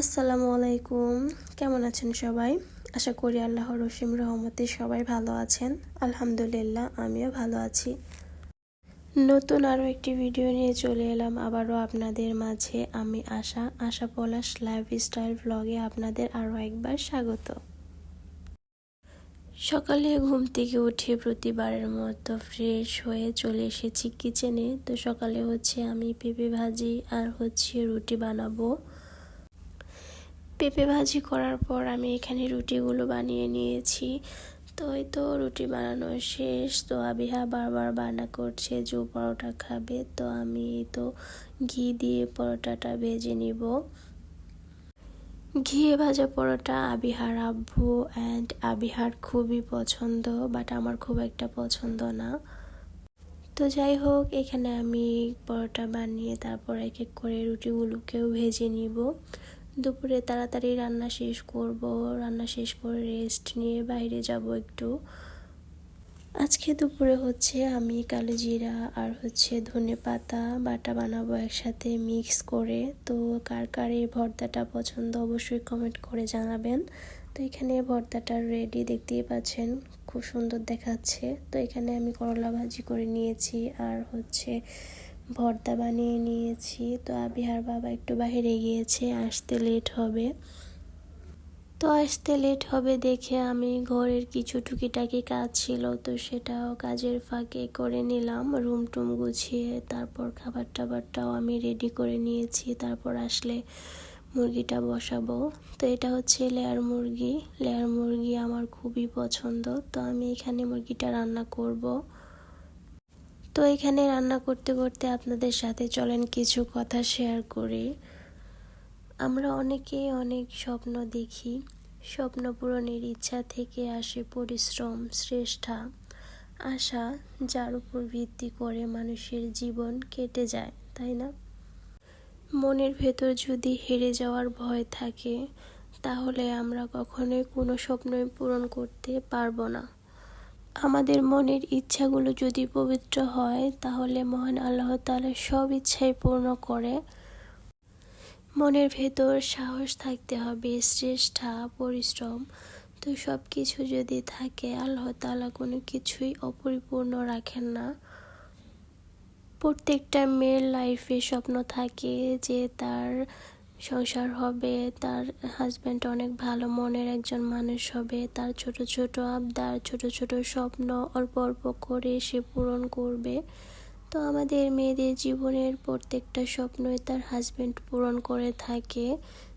আসসালামু আলাইকুম। কেমন আছেন সবাই? আশা করি আল্লাহর রসিম রহমতে সবাই ভালো আছেন। আলহামদুলিল্লাহ, আমিও ভালো আছি। নতুন আরও একটি ভিডিও নিয়ে চলে এলাম। আবারও আপনাদের মাঝে আমি আশা আশা পলাশ লাইফস্টাইল ব্লগে আপনাদের আরও একবার স্বাগত। সকালে ঘুম থেকে উঠে প্রতিবারের মতো ফ্রেশ হয়ে চলে এসেছি কিচেনে। তো সকালে হচ্ছে আমি পেঁপে ভাজি আর হচ্ছে রুটি বানাবো। পেঁপে ভাজি করার পর আমি এখানে রুটিগুলো বানিয়ে নিয়েছি। তো এই তো রুটি বানানো শেষ। তো আবিহা বারবার বানা করছে, যে পরোটা খাবে। তো আমি তো ঘি দিয়ে পরোটাটা ভেজে নিব। ঘিয়ে ভাজা পরোটা আবিহার আব্বু অ্যান্ড আবিহার খুবই পছন্দ বাট আমার খুব একটা পছন্দ না। তো যাই হোক, এখানে আমি পরোটা বানিয়ে তারপর এক এক করে রুটিগুলোকেও ভেজে নিব। দুপুরে তাড়াতাড়ি রান্না শেষ করব, রান্না শেষ করে রেস্ট নিয়ে বাইরে যাব একটু। আজকে দুপুরে হচ্ছে আমি কালো জিরা আর হচ্ছে ধনে পাতা বাটা বানাবো একসাথে মিক্স করে। তো কার কার এই ভর্তাটা পছন্দ অবশ্যই কমেন্ট করে জানাবেন। তো এখানে ভর্তাটা রেডি দেখতেই পাচ্ছেন, খুব সুন্দর দেখাচ্ছে। তো এখানে আমি করলা ভাজি করে নিয়েছি আর হচ্ছে ভর্তা বানিয়ে নিয়েছি। তো আবিহার বাবা একটু বাহিরে গিয়েছে, আসতে লেট হবে। তো আসতে লেট হবে দেখে আমি ঘরের কিছু টুকিটাকি কাজ ছিল, তো সেটাও কাজের ফাঁকে করে নিলাম। রুম টুম গুছিয়ে তারপর খাবার টাবারটাও আমি রেডি করে নিয়েছি। তারপর আসলে মুরগিটা বসাবো। তো এটা হচ্ছে লেয়ার মুরগি। লেয়ার মুরগি আমার খুবই পছন্দ। তো আমি এখানে মুরগিটা রান্না করব। তো এখানে রান্না করতে করতে আপনাদের সাথে চলেন কিছু কথা শেয়ার করি। আমরা অনেকেই অনেক স্বপ্ন দেখি। স্বপ্ন পূরণের ইচ্ছা থেকে আসে পরিশ্রম, শ্রেষ্ঠা, আশা, যার উপর ভিত্তি করে মানুষের জীবন কেটে যায়, তাই না? মনের ভেতর যদি হেরে যাওয়ার ভয় থাকে, তাহলে আমরা কখনোই কোনো স্বপ্নই পূরণ করতে পারব না। আমাদের মনের ইচ্ছাগুলো যদি পবিত্র হয়, তাহলে মহান আল্লাহ তালা সব ইচ্ছাই পূর্ণ করে। মনের ভেতর সাহস থাকতে হবে শ্রেষ্ঠা পরিশ্রম, তো সব কিছু যদি থাকে, আল্লাহ তালা কোনো কিছুই অপরিপূর্ণ রাখেন না। প্রত্যেকটা মেয়ের লাইফে স্বপ্ন থাকে যে তার সংসার হবে, তার হাজব্যান্ড অনেক ভালো মনের একজন মানুষ হবে, তার ছোট ছোট আবদার, ছোট ছোট স্বপ্ন অল্প অল্প করে সে পূরণ করবে। তো আমাদের মেয়েদের জীবনের প্রত্যেকটা স্বপ্নই তার হাজব্যান্ড পূরণ করে থাকে,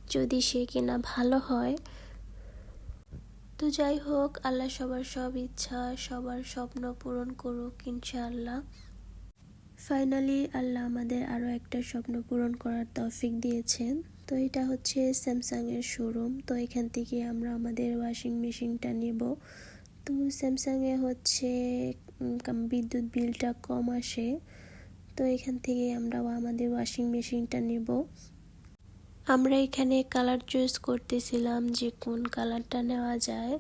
যদি সে কিনা ভালো হয়। তো যাই হোক, আল্লাহ সবার সব ইচ্ছা, সবার স্বপ্ন পূরণ করুক ইনশাআল্লাহ। ফাইনালি আল্লাহ আমাদের আরও একটা স্বপ্ন পূরণ করার তৌফিক দিয়েছেন। তো এটা হচ্ছে স্যামসাংয়ের শোরুম। তো এখান থেকে আমরা আমাদের ওয়াশিং মেশিনটা নেব। তো স্যামসাংয়ে হচ্ছে বিদ্যুৎ বিলটা কম আসে। তো এখান থেকে আমরা আমাদের ওয়াশিং মেশিনটা নেব। আমরা এখানে কালার চুজ করতেছিলাম যে কোন কালারটা নেওয়া যায়।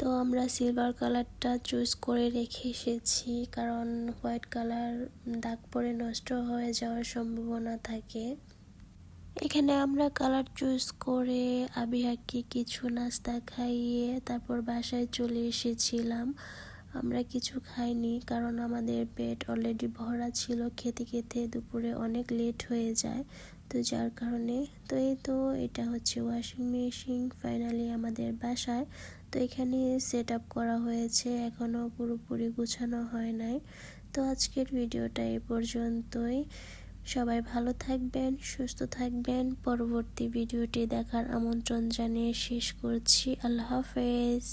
তো আমরা সিলভার কালারটা চুজ করে রেখে এসেছি, কারণ হোয়াইট কালার দাগ পরে নষ্ট হয়ে যাওয়ার সম্ভাবনা থাকে। এখানে আমরা কালার চুজ করে আবিহাকে কিছু নাস্তা খাইয়ে তারপর বাসায় চলে এসেছিলাম। আমরা কিছু খাইনি, কারণ আমাদের পেট অলরেডি ভরা ছিল, খেতে খেতে দুপুরে অনেক লেট হয়ে যায়, তো যার কারণে, তো এই তো এটা হচ্ছে ওয়াশিং মেশিন ফাইনালি আমাদের বাসায়। তো এখানে সেট আপ করা হয়েছে এখনও পুরোপুরি গুছানো হয় নাই। তো আজকের ভিডিওটা এ পর্যন্তই। সবাই ভালো থাকবেন, সুস্থ থাকবেন। পরবর্তী ভিডিওটি দেখার আমন্ত্রণ জানিয়ে শেষ করছি। আল্লাহ হাফেজ।